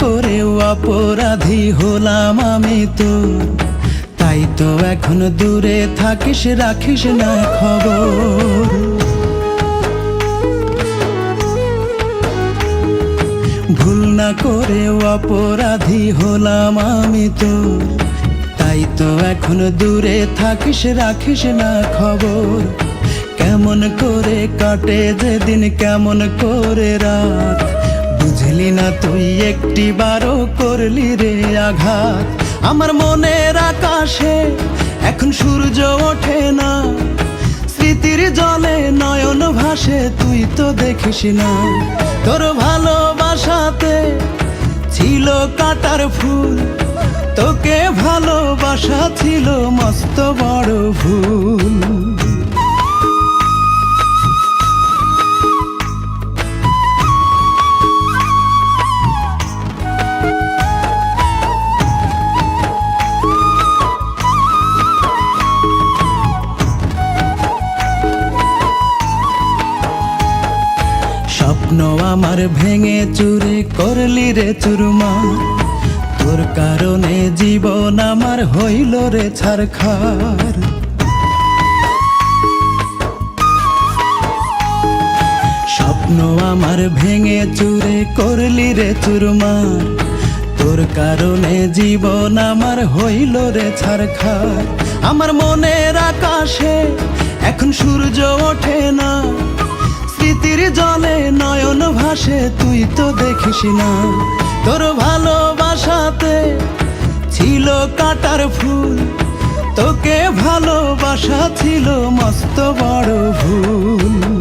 করেও অপরাধী হলাম আমি তো। তাই তো এখন দূরে থাকিস, রাখিস না খবর। ভুল না করেও অপরাধী হলাম আমি তো। তাই তো এখন দূরে থাকিস, রাখিস না খবর। কেমন করে কাটে যেদিন, কেমন করে রাত। বুঝলি না তুই একটি বারো করলি রে আঘাত? আমার মনের আকাশে এখন সূর্য ওঠে না। স্মৃতির জলে নয়ন ভাসে, তুই তো দেখিস না। তোর ভালোবাসাতে ছিল কাটার ফুল। তোকে ভালোবাসা ছিল মস্ত বড় ভুল। স্বপ্ন আমার ভেঙে চুরে করলি রে চুরমা। তোর কারণে জীবন আমার হইল রে ছারখার। স্বপ্ন আমার ভেঙে চুরে করলি রে চুরমার তোর কারণে জীবন আমার হইল রে ছারখার। আমার মনের আকাশে এখন সূর্য ওঠে না। স্মৃতির জলে নয়ন ভাসে, তুই তো দেখিস না। তোর ভালোবাসাতে ছিল কাটার ফুল, তোকে ভালোবাসা ছিল মস্ত বড় ভুল।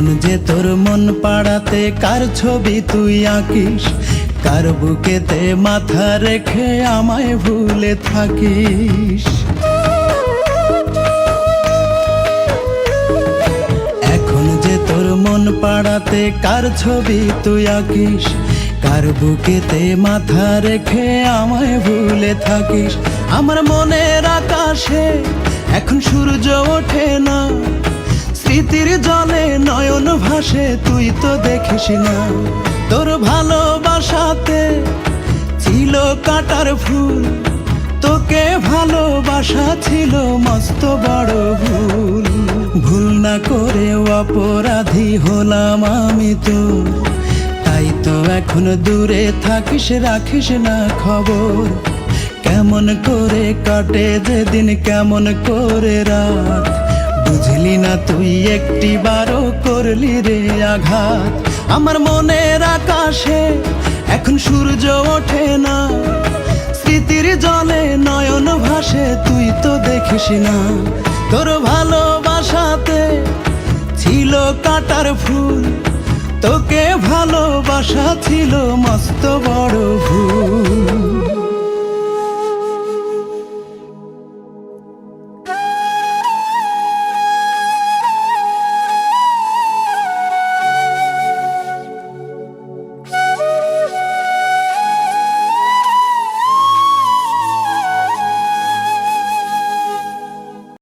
এখন যে তোর মন পাড়াতে, কার ছবি তুই আঁকিস? কার বুকেতে মাথা রেখে আমায় ভুলে থাকিস? এখন যে তোর মন পাড়াতে, কার ছবি তুই আঁকিস? কার বুকেতে মাথা রেখে আমায় ভুলে থাকিস? আমার মনের আকাশে এখন সূর্য ওঠে না। স্মৃতির জলে নয়ন ভাসে, তুই তো দেখিস না। তোর ভালোবাসাতে ছিল কাটার ফুল, তোকে ভালোবাসা ছিল মস্ত বড় ভুল। ভুল না করে অপরাধী হলাম আমি তো, তাই তো এখন দূরে থাকিস, রাখিস না খবর। কেমন করে কাটে যেদিন, কেমন করে রাত। বুঝলি না তুই একটি বারো করলি রে আঘাত? আমার মনের আকাশে এখন সূর্য ওঠে না। স্মৃতির জলে নয়ন ভাসে, তুই তো দেখিস না। তোর ভালোবাসাতে ছিল কাটার ফুল, তোকে ভালোবাসা